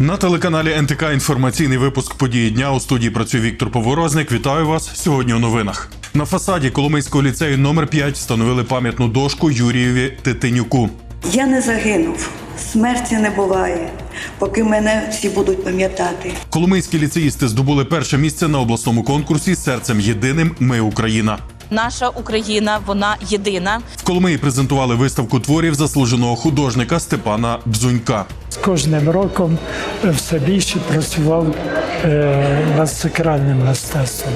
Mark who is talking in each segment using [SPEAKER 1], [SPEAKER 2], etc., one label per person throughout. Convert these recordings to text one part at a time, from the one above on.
[SPEAKER 1] На телеканалі НТК інформаційний випуск події дня у студії працює Віктор Поворозник. Вітаю вас сьогодні у новинах. На фасаді Коломийського ліцею номер 5 встановили пам'ятну дошку Юрієві Титинюку.
[SPEAKER 2] Я не загинув, смерті не буває, поки мене всі будуть пам'ятати.
[SPEAKER 1] Коломийські ліцеїсти здобули перше місце на обласному конкурсі Серцем єдиним Ми Україна.
[SPEAKER 3] Наша Україна, вона єдина.
[SPEAKER 1] В Коломиї презентували виставку творів заслуженого художника Степана Бзунька.
[SPEAKER 4] З кожним роком все більше працював е, над сакральним мистецтвом.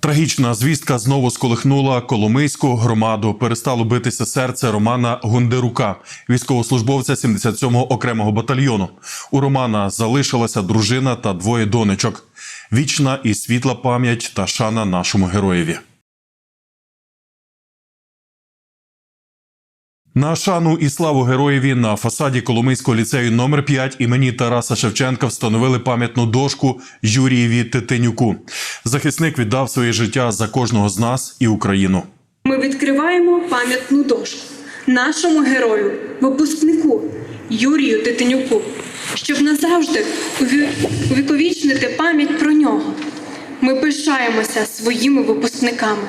[SPEAKER 1] Трагічна звістка знову сколихнула Коломийську громаду. Перестало битися серце Романа Гондерука, військовослужбовця 77-го окремого батальйону. У Романа залишилася дружина та двоє донечок. Вічна і світла пам'ять та шана нашому героєві. На шану і славу героєві на фасаді Коломийського ліцею номер 5 імені Тараса Шевченка встановили пам'ятну дошку Юрієві Титинюку. Захисник віддав своє життя за кожного з нас і Україну.
[SPEAKER 5] Ми відкриваємо пам'ятну дошку нашому герою, випускнику Юрію Титинюку, щоб назавжди увіковічнити пам'ять про нього. Ми пишаємося своїми випускниками.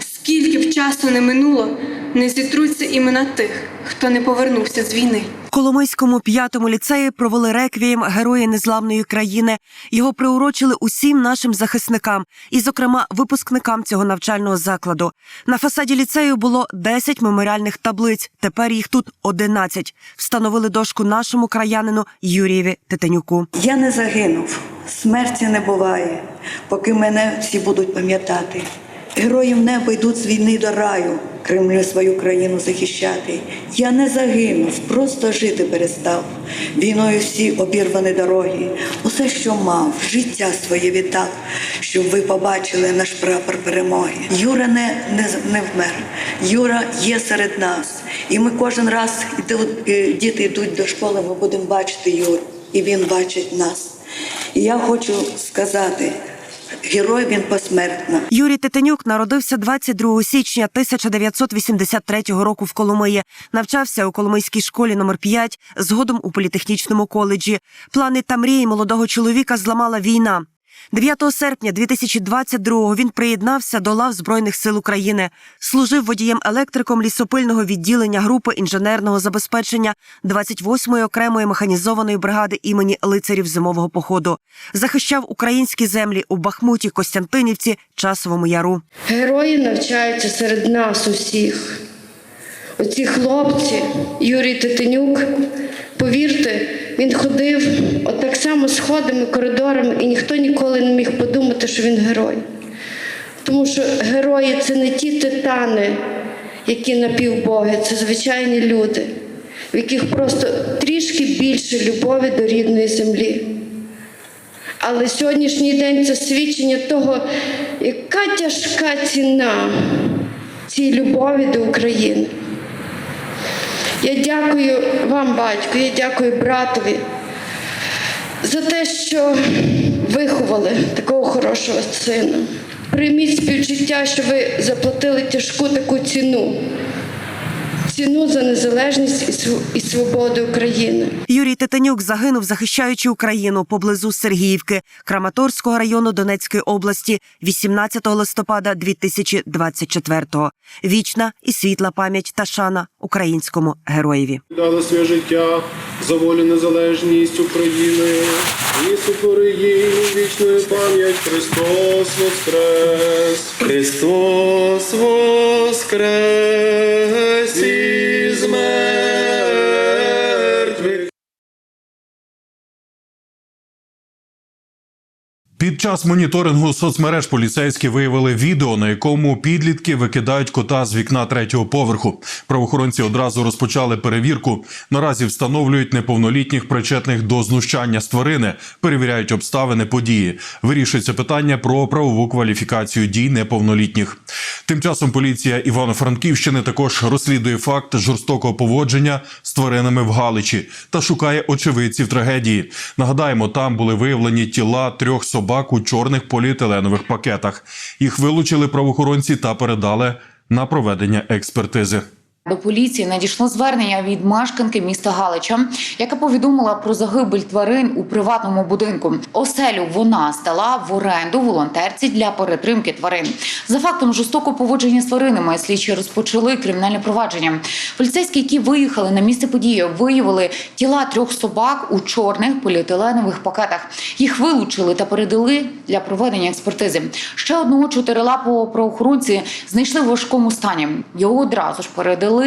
[SPEAKER 5] Скільки б часу не минуло, не зітруться імена тих, хто не повернувся з війни.
[SPEAKER 6] Коломийському п'ятому ліцеї провели реквієм Герої Незламної країни. Його приурочили усім нашим захисникам, і, зокрема, випускникам цього навчального закладу. На фасаді ліцею було 10 меморіальних таблиць. Тепер їх тут 11. Встановили дошку нашому краянину Юрієві Титанюку.
[SPEAKER 2] Я не загинув, смерті не буває, поки мене всі будуть пам'ятати. Герої в небо йдуть з війни до раю, Кремлю свою країну захищати. Я не загинув, просто жити перестав. Війною всі обірвані дороги. Усе, що мав, життя своє віддав, щоб ви побачили наш прапор перемоги. Юра не, не, не вмер. Юра є серед нас. І ми кожен раз, е, діти йдуть до школи, ми будемо бачити Юру, і він бачить нас. І я хочу сказати, герой він посмертно.
[SPEAKER 6] Юрій Тетенюк народився 22 січня 1983 року в Коломиї. Навчався у Коломийській школі номер 5, згодом у політехнічному коледжі. Плани та мрії молодого чоловіка зламала війна. 9 серпня 2022-го він приєднався до лав Збройних сил України. Служив водієм-електриком лісопильного відділення групи інженерного забезпечення 28-ї окремої механізованої бригади імені лицарів зимового походу. Захищав українські землі у Бахмуті, Костянтинівці, Часовому Яру.
[SPEAKER 7] Герої навчаються серед нас усіх. Оці хлопці, Юрій Титинюк, повірте, він ходив отак само сходами, коридорами, і ніхто ніколи не міг подумати, що він герой. Тому що герої це не ті титани, які напівбоги, це звичайні люди, в яких просто трішки більше любові до рідної землі. Але сьогоднішній день це свідчення того, яка тяжка ціна цій любові до України. Я дякую вам, батьку, я дякую братові за те, що виховали такого хорошого сина. Прийміть співчуття, що ви заплатили тяжку таку ціну. Ціну за незалежність і св- свободу України.
[SPEAKER 6] Юрій Титанюк загинув, захищаючи Україну поблизу Сергіївки Краматорського району Донецької області 18 листопада 2024-го. Вічна і світла пам'ять та шана українському героєві.
[SPEAKER 8] дали своє життя за волю незалежність України. І супори її вічною пам'ять Христос Воскрес! Христос Воскрес
[SPEAKER 1] Час моніторингу соцмереж поліцейські виявили відео, на якому підлітки викидають кота з вікна третього поверху. Правоохоронці одразу розпочали перевірку. Наразі встановлюють неповнолітніх причетних до знущання з тварини, перевіряють обставини події. Вирішується питання про правову кваліфікацію дій неповнолітніх. Тим часом поліція Івано-Франківщини також розслідує факт жорстокого поводження з тваринами в Галичі та шукає очевидців трагедії. Нагадаємо, там були виявлені тіла трьох собак у чорних поліетиленових пакетах. Їх вилучили правоохоронці та передали на проведення експертизи.
[SPEAKER 9] До поліції надійшло звернення від мешканки міста Галича, яка повідомила про загибель тварин у приватному будинку. Оселю вона здала в оренду волонтерці для перетримки тварин. За фактом жорстокого поводження з тваринами слідчі розпочали кримінальне провадження. Поліцейські, які виїхали на місце події, виявили тіла трьох собак у чорних поліетиленових пакетах. Їх вилучили та передали для проведення експертизи. Ще одного чотирилапого правоохоронці знайшли в важкому стані. Його одразу ж передали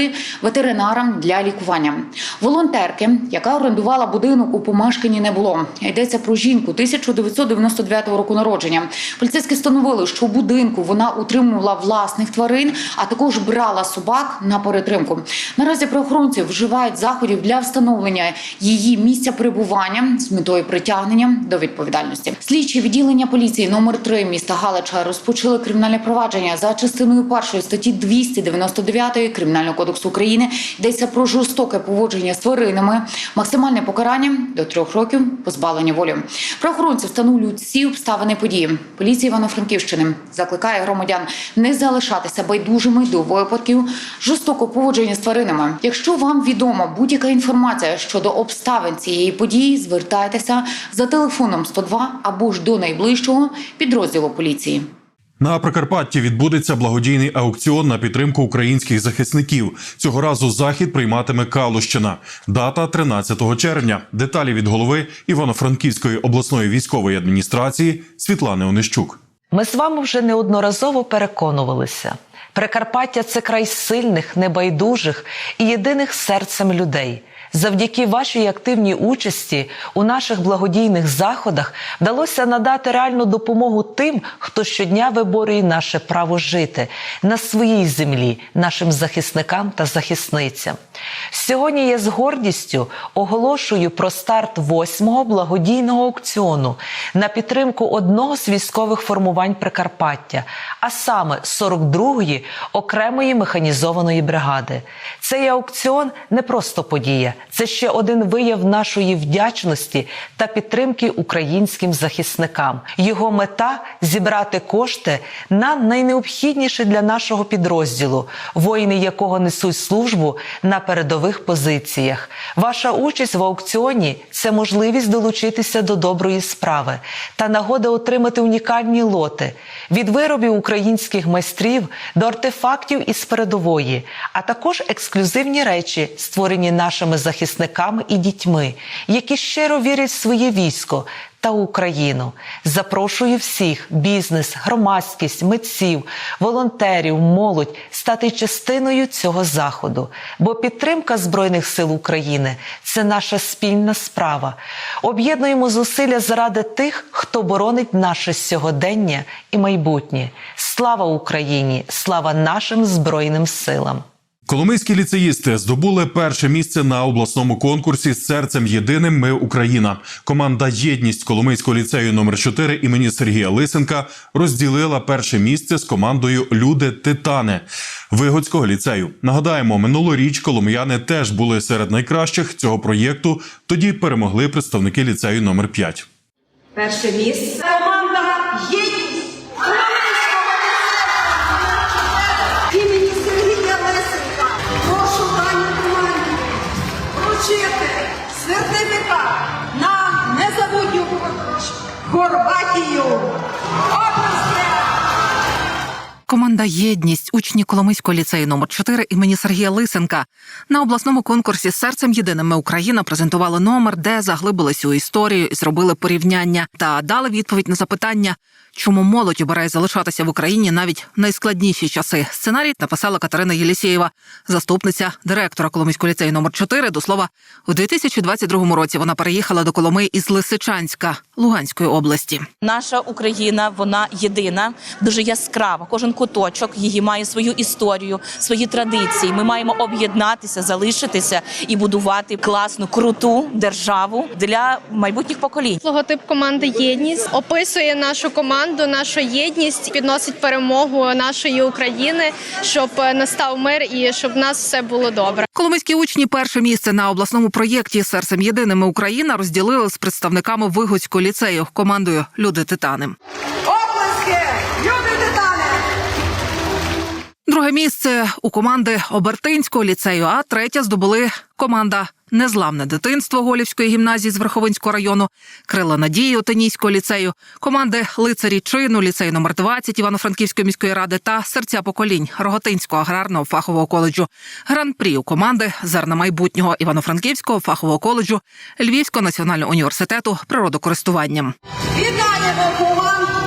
[SPEAKER 9] ветеринарам для лікування. Волонтерки, яка орендувала будинок у помешканні, не було. Йдеться про жінку 1999 року народження. Поліцейські встановили, що у будинку вона утримувала власних тварин, а також брала собак на перетримку. Наразі правоохоронці вживають заходів для встановлення її місця перебування з метою притягнення до відповідальності. Слідчі відділення поліції номер 3 міста Галича розпочали кримінальне провадження за частиною першої статті 299 кримінального кодексу України. Йдеться про жорстоке поводження з тваринами, максимальне покарання до трьох років позбавлення волі. Правоохоронці встановлюють всі обставини події. Поліція Івано-Франківщини закликає громадян не залишатися байдужими до випадків жорстокого поводження з тваринами. Якщо вам відома будь-яка інформація щодо обставин цієї події, звертайтеся за телефоном 102 або ж до найближчого підрозділу поліції.
[SPEAKER 1] На Прикарпатті відбудеться благодійний аукціон на підтримку українських захисників. Цього разу захід прийматиме Калущина. Дата 13 червня. Деталі від голови Івано-Франківської обласної військової адміністрації Світлани Онищук.
[SPEAKER 10] Ми з вами вже неодноразово переконувалися. Прикарпаття це край сильних, небайдужих і єдиних серцем людей. Завдяки вашій активній участі у наших благодійних заходах вдалося надати реальну допомогу тим, хто щодня виборює наше право жити на своїй землі, нашим захисникам та захисницям. Сьогодні я з гордістю оголошую про старт восьмого благодійного аукціону на підтримку одного з військових формувань Прикарпаття, а саме 42-ї окремої механізованої бригади. Цей аукціон не просто подія, це ще один вияв нашої вдячності та підтримки українським захисникам. Його мета зібрати кошти на найнеобхідніше для нашого підрозділу, воїни якого несуть службу на передових позиціях. Ваша участь в аукціоні це можливість долучитися до доброї справи та нагода отримати унікальні лоти від виробів українських майстрів до артефактів із передової, а також ексклюзивні речі, створені нашими захисниками і дітьми, які щиро вірять в своє військо та Україну. Запрошую всіх бізнес, громадськість, митців, волонтерів, молодь стати частиною цього заходу. Бо підтримка Збройних сил України це наша спільна справа. Об'єднуємо зусилля заради тих, хто боронить наше сьогодення і майбутнє. Слава Україні! Слава нашим збройним силам!
[SPEAKER 1] Коломийські ліцеїсти здобули перше місце на обласному конкурсі з серцем єдиним. Ми Україна. Команда Єдність Коломийського ліцею номер 4 імені Сергія Лисенка розділила перше місце з командою Люди Титани Вигодського ліцею. Нагадаємо, минулоріч коломияни теж були серед найкращих цього проєкту. Тоді перемогли представники ліцею номер 5
[SPEAKER 11] Перше місце. Команда «Єдність» сертифікат на незабутню Хорватію. Області!
[SPEAKER 12] Команда Єдність учні Коломийського ліцею номер 4 імені Сергія Лисенка на обласному конкурсі Серцем єдиними Україна презентували номер, де заглибилися у історію і зробили порівняння та дали відповідь на запитання, чому молодь обирає залишатися в Україні навіть найскладніші часи. Сценарій написала Катерина Єлісєєва, заступниця директора Коломийського ліцею номер 4 До слова, у 2022 році вона переїхала до Коломиї із Лисичанська Луганської області.
[SPEAKER 3] Наша Україна вона єдина, дуже яскрава. Кожен куточок її має свою історію, свої традиції. Ми маємо об'єднатися, залишитися і будувати класну, круту державу для майбутніх поколінь.
[SPEAKER 5] Логотип команди Єдність описує нашу команду, нашу єдність, підносить перемогу нашої України, щоб настав мир і щоб в нас все було добре.
[SPEAKER 12] Коломийські учні перше місце на обласному проєкті Серцем єдиними Україна розділили з представниками Вигодського ліцею командою Люди Титани.
[SPEAKER 11] Обласки!
[SPEAKER 12] Друге місце у команди Обертинського ліцею, а третє здобули команда Незламне дитинство Голівської гімназії з Верховинського району, Крила Надії Отинійського ліцею, команди Лицарі Чину, ліцею номер 20 Івано-Франківської міської ради та серця поколінь Роготинського аграрного фахового коледжу. Гран-прі у команди Зерна майбутнього Івано-Франківського фахового коледжу Львівського національного університету природокористуванням.
[SPEAKER 11] Вітаємо команду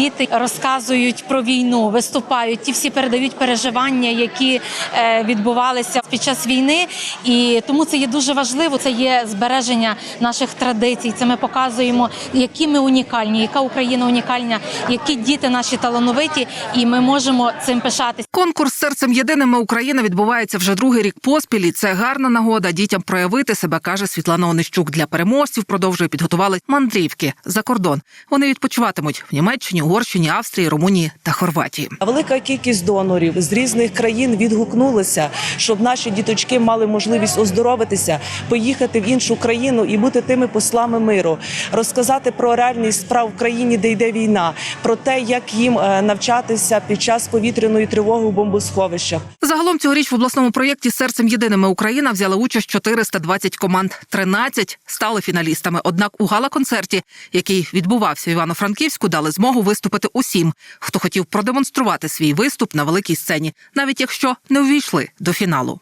[SPEAKER 3] Діти розказують про війну, виступають. Ті всі передають переживання, які е, відбувалися під час війни. І тому це є дуже важливо. Це є збереження наших традицій. Це ми показуємо, які ми унікальні, яка Україна унікальна, які діти наші талановиті, і ми можемо цим пишатися.
[SPEAKER 12] Конкурс серцем єдиними Україна відбувається вже другий рік поспіль. і Це гарна нагода дітям проявити себе, каже Світлана Онищук. Для переможців продовжує підготували мандрівки за кордон. Вони відпочиватимуть в Німеччині, Угорщині, Австрії, Румунії та Хорватії.
[SPEAKER 10] Велика кількість донорів з різних країн відгукнулися, щоб наші діточки мали можливість оздоровитися, поїхати в іншу країну і бути тими послами миру, розказати про реальність справ в країні, де йде війна, про те, як їм е, навчатися під час повітряної тривоги у бомбосховищах.
[SPEAKER 12] Загалом цьогоріч в обласному проєкті Серцем єдиними Україна взяла участь 420 команд. 13 стали фіналістами. Однак у гала-концерті, який відбувався в Івано-Франківську, дали змогу виступити усім, хто хотів продемонструвати свій виступ на великій сцені, навіть якщо не увійшли до фіналу.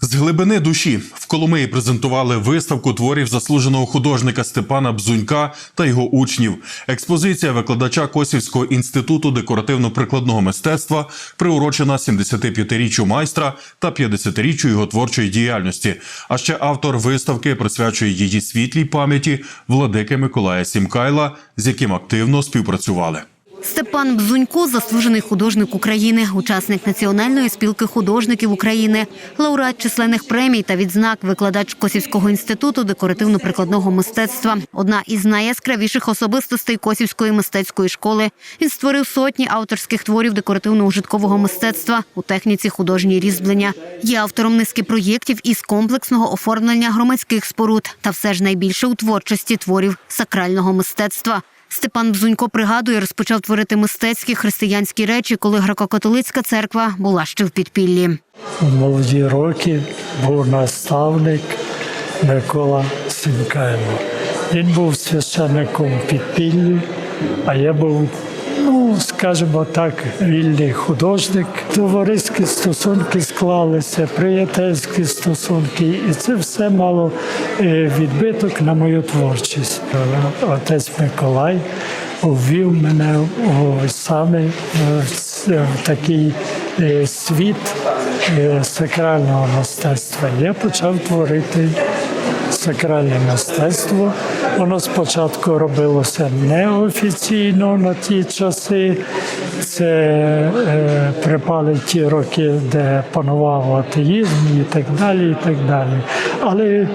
[SPEAKER 1] З глибини душі в Коломиї презентували виставку творів заслуженого художника Степана Бзунька та його учнів. Експозиція викладача Косівського інституту декоративно-прикладного мистецтва приурочена 75-річчю майстра та 50-річчю його творчої діяльності. А ще автор виставки присвячує її світлій пам'яті владики Миколая Сімкайла, з яким активно співпрацювали.
[SPEAKER 13] Степан Бзунько – заслужений художник України, учасник Національної спілки художників України, лауреат численних премій та відзнак, викладач Косівського інституту декоративно-прикладного мистецтва. Одна із найяскравіших особистостей Косівської мистецької школи. Він створив сотні авторських творів декоративно-ужиткового мистецтва у техніці художньої різьблення. Є автором низки проєктів із комплексного оформлення громадських споруд та все ж найбільше у творчості творів сакрального мистецтва. Степан Бзунько пригадує, розпочав творити мистецькі християнські речі, коли греко-католицька церква була ще в підпіллі.
[SPEAKER 4] У молоді роки був наставник Микола Сінкаєва. Він був священником підпіллі, а я був, ну, скажімо так, вільний художник. Товариські стосунки склалися, приятельські стосунки, і це все мало е, відбиток на мою творчість. Отець Миколай ввів мене у саме е, в такий е, світ е, сакрального мистецтва. Я почав творити сакральне мистецтво. Воно спочатку робилося неофіційно на ті часи. Це е, припали ті роки, де панував атеїзм і так далі. і так далі. Але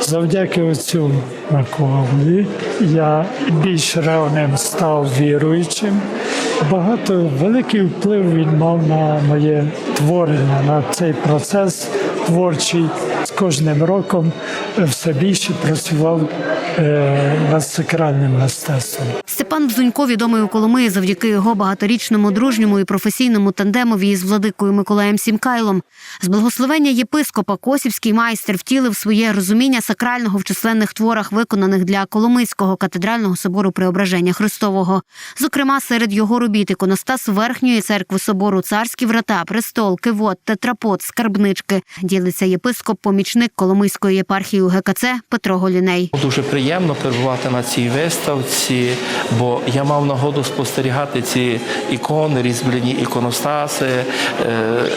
[SPEAKER 4] Завдяки оцю Миколі я більш ревним став віруючим. Багато великий вплив він мав на моє творення, на цей процес творчий. З кожним роком все більше працював е, над сакральним мистецтвом.
[SPEAKER 13] Степан Бзунько відомий у Коломиї завдяки його багаторічному дружньому і професійному тандемові із владикою Миколаєм Сімкайлом. З благословення єпископа Косівський майстер втілив своє розуміння сакрального в численних творах, виконаних для Коломийського катедрального собору Преображення Христового. Зокрема, серед його робіт іконостас верхньої церкви собору Царські врата, престол, кивот, тетрапот, скарбнички. Ділиться єпископ, помічник Коломийської єпархії УГКЦ Петро Голіней.
[SPEAKER 14] Дуже приємно перебувати на цій виставці, бо я мав нагоду спостерігати ці ікони, різьблені іконостаси, е,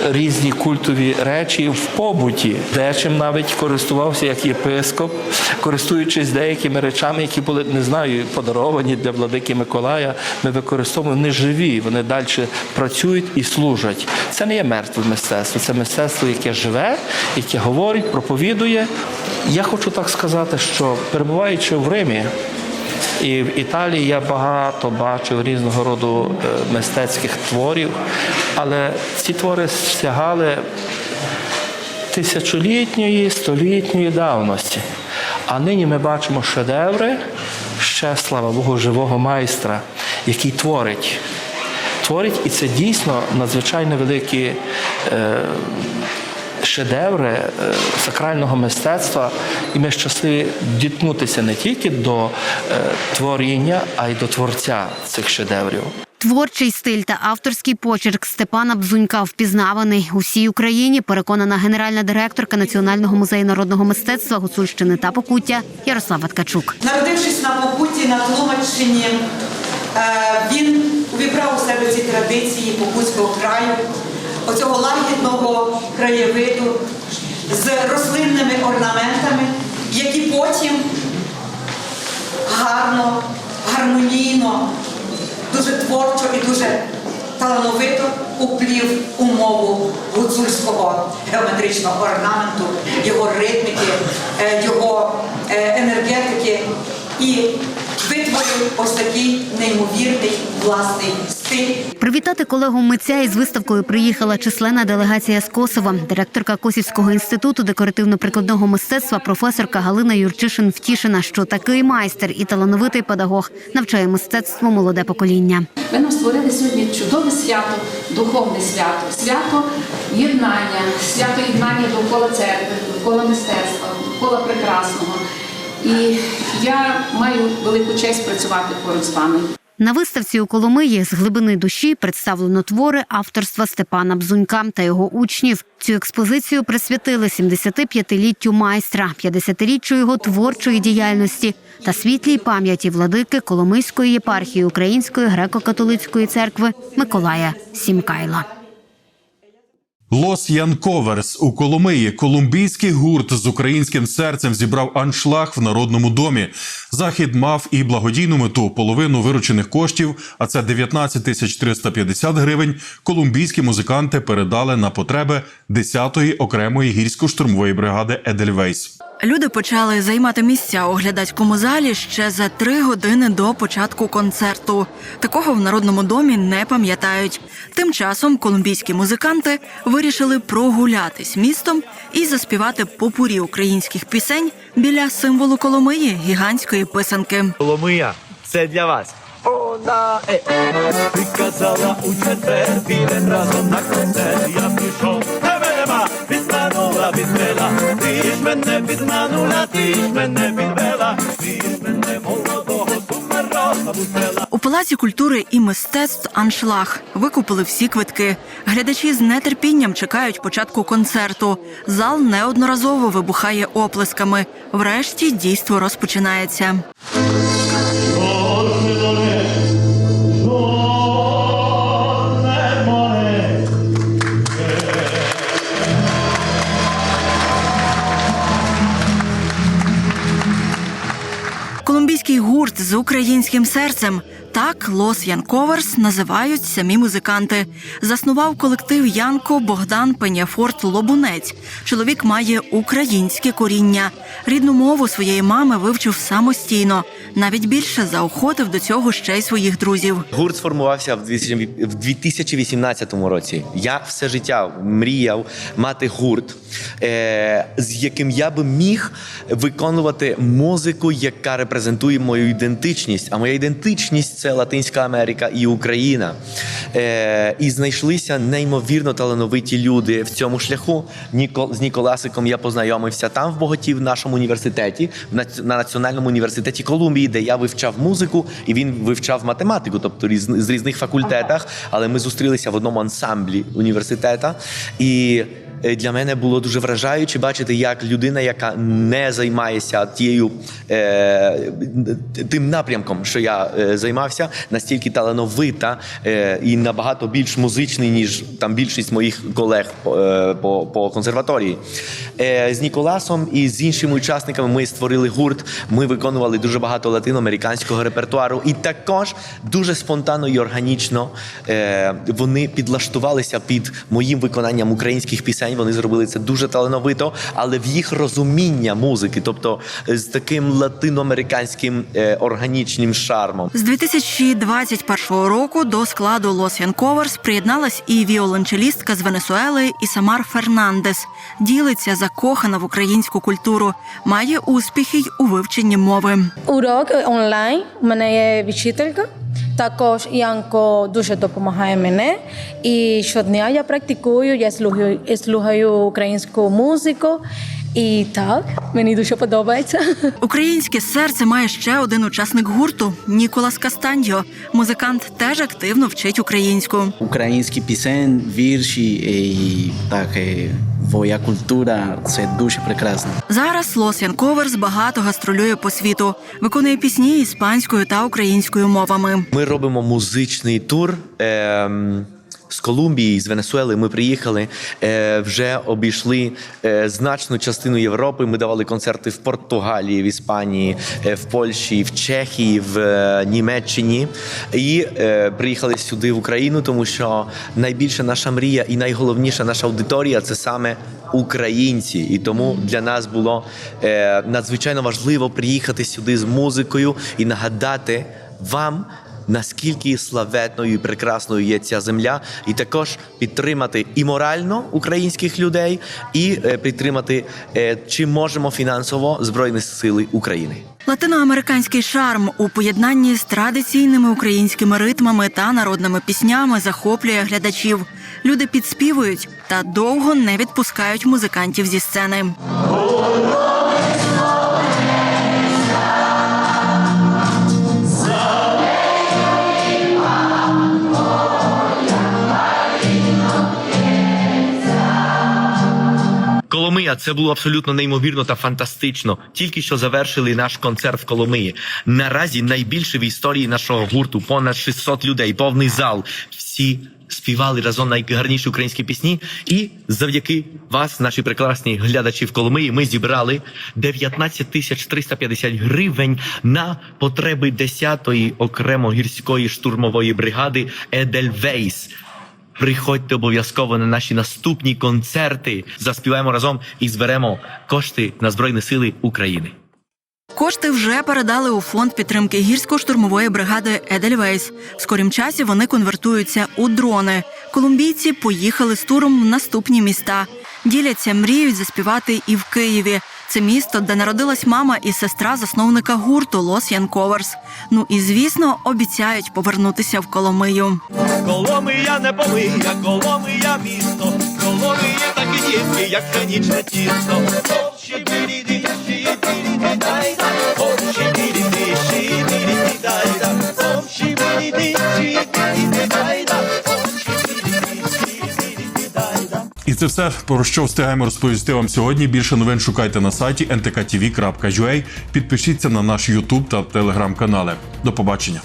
[SPEAKER 14] різні культові речі в побуті, дечим навіть користувався як єпископ, користуючись деякими речами, які були не знаю, подаровані для владики Миколая. Ми використовуємо вони живі, вони далі працюють і служать. Це не є мертве мистецтво, це мистецтво, яке живе, яке говорить, проповідує. Я хочу так сказати, що перебуваючи в Римі. І в Італії я багато бачив різного роду е, мистецьких творів, але ці твори сягали тисячолітньої, столітньої давності. А нині ми бачимо шедеври ще, слава Богу, живого майстра, який творить. Творить, і це дійсно надзвичайно великі е, шедеври е, сакрального мистецтва, і ми щасливі діткнутися не тільки до е, творіння, а й до творця цих шедеврів.
[SPEAKER 13] Творчий стиль та авторський почерк Степана Бзунька впізнаваний у всій Україні. Переконана генеральна директорка Національного музею народного мистецтва Гуцульщини та Покуття Ярослава Ткачук.
[SPEAKER 11] Народившись на Покутті на Тлумаччині, е, він увібрав у себе ці традиції Покутського краю, оцього лагідного краєвиду з рослинними орнаментами, які потім гарно, гармонійно, дуже творчо і дуже талановито уплів у мову гуцульського геометричного орнаменту, його ритміки, е, його е, енергетики і витворив ось такий неймовірний власний стиль.
[SPEAKER 13] Привітати колегу митця із виставкою приїхала численна делегація з Косова. Директорка Косівського інституту декоративно-прикладного мистецтва, професорка Галина Юрчишин втішена, що такий майстер і талановитий педагог навчає мистецтву молоде покоління.
[SPEAKER 15] Ви нам створили сьогодні чудове свято, духовне свято, свято єднання, свято єднання довкола церкви, довкола мистецтва, довкола прекрасного. І я маю велику честь працювати поруч з вами.
[SPEAKER 13] На виставці у Коломиї з глибини душі представлено твори авторства Степана Бзунька та його учнів. Цю експозицію присвятили 75-літтю майстра, 50-річчю його творчої діяльності та світлій пам'яті владики Коломийської єпархії Української греко-католицької церкви Миколая Сімкайла.
[SPEAKER 1] Лос Янковерс у Коломиї колумбійський гурт з українським серцем зібрав аншлаг в народному домі. Захід мав і благодійну мету. Половину виручених коштів, а це 19 тисяч 350 гривень. Колумбійські музиканти передали на потреби 10-ї окремої гірсько-штурмової бригади Едельвейс.
[SPEAKER 16] Люди почали займати місця у глядацькому залі ще за три години до початку концерту. Такого в народному домі не пам'ятають. Тим часом колумбійські музиканти вирішили прогулятись містом і заспівати попурі українських пісень біля символу Коломиї гігантської писанки.
[SPEAKER 17] Коломия, це для вас. Вона е, ти казала у четвер, піде разом на концерт, я пішов, підманула, підвела, ти ж мене підманула, ти ж мене підвела, ти ж мене молодого сумароса бусела.
[SPEAKER 16] У палаці культури і мистецтв аншлаг викупили всі квитки. Глядачі з нетерпінням чекають початку концерту. Зал неодноразово вибухає оплесками. Врешті дійство розпочинається. Колумбійський гурт з українським серцем. Так Лос Янковерс називають самі музиканти. Заснував колектив Янко Богдан Пеняфорт Лобунець. Чоловік має українське коріння. Рідну мову своєї мами вивчив самостійно. Навіть більше заохотив до цього ще й своїх друзів.
[SPEAKER 18] Гурт сформувався в 2000 в 2018 році. Я все життя мріяв мати гурт, е, з яким я би міг виконувати музику, яка репрезентує мою ідентичність. А моя ідентичність це Латинська Америка і Україна. Е, і знайшлися неймовірно талановиті люди в цьому шляху. Ніко, з Ніколасиком я познайомився там в Боготі, в нашому університеті, на Національному університеті Колумбії, де я вивчав музику, і він вивчав математику, тобто різ, з різних факультетах. Але ми зустрілися в одному ансамблі університету. І для мене було дуже вражаюче бачити, як людина, яка не займається тією е, тим напрямком, що я е, займався, настільки талановита е, і набагато більш музичний, ніж там більшість моїх колег по, е, по, консерваторії. Е, з Ніколасом і з іншими учасниками ми створили гурт. Ми виконували дуже багато латиноамериканського репертуару, і також дуже спонтанно і органічно е, вони підлаштувалися під моїм виконанням українських пісень. Вони зробили це дуже талановито, але в їх розуміння музики, тобто з таким латиноамериканським е, органічним шармом.
[SPEAKER 16] З 2021 року до складу Лос Янковерс приєдналась і віолончелістка з Венесуели Ісамар Фернандес. Ділиться закохана в українську культуру, має успіхи й у вивченні мови.
[SPEAKER 19] Урок онлайн. У мене є вчителька. Також Янко дуже допомагає мене. І щодня я практикую, я слухаю, слухаю українську музику. І так, мені дуже подобається.
[SPEAKER 16] Українське серце має ще один учасник гурту Ніколас Кастандіо. Музикант теж активно вчить українську.
[SPEAKER 20] Українські пісень, вірші і так, і твоя культура це дуже прекрасно.
[SPEAKER 16] Зараз Лос Янковерс багато гастролює по світу, виконує пісні іспанською та українською мовами.
[SPEAKER 18] Ми робимо музичний тур. ем, з Колумбії, з Венесуели ми приїхали, е, вже обійшли е, значну частину Європи. Ми давали концерти в Португалії, в Іспанії, е, в Польщі, в Чехії, в Німеччині. І приїхали сюди в Україну, тому що найбільша наша мрія і найголовніша наша аудиторія це саме українці. І тому для нас було надзвичайно важливо приїхати сюди з музикою і нагадати вам. Наскільки славетною і прекрасною є ця земля, і також підтримати і морально українських людей, і е, підтримати е, чи можемо фінансово Збройні Сили України.
[SPEAKER 16] Латиноамериканський шарм у поєднанні з традиційними українськими ритмами та народними піснями захоплює глядачів. Люди підспівують та довго не відпускають музикантів зі сцени.
[SPEAKER 18] Коломия, це було абсолютно неймовірно та фантастично. Тільки що завершили наш концерт в Коломиї. Наразі найбільше в історії нашого гурту понад 600 людей, повний зал. Всі співали разом найгарніші українські пісні. І завдяки вас, наші прекрасні глядачі в Коломиї, ми зібрали 19 тисяч 350 гривень на потреби 10-ї окремо гірської штурмової бригади Едельвейс. Приходьте обов'язково на наші наступні концерти. Заспіваємо разом і зберемо кошти на Збройні Сили України.
[SPEAKER 16] Кошти вже передали у фонд підтримки гірсько-штурмової бригади Едельвейс. В скорім часі вони конвертуються у дрони. Колумбійці поїхали з туром в наступні міста. Діляться, мріють заспівати і в Києві. Це місто, де народилась мама і сестра засновника гурту Лос Янковерс. Ну і звісно, обіцяють повернутися в Коломию.
[SPEAKER 17] Коломия не помия, Коломия місто, Коломия такі дітки, як канічне тісто.
[SPEAKER 1] Це все про що встигаємо розповісти вам сьогодні. Більше новин шукайте на сайті ntktv.ua. Підпишіться на наш YouTube та телеграм-канали. До побачення.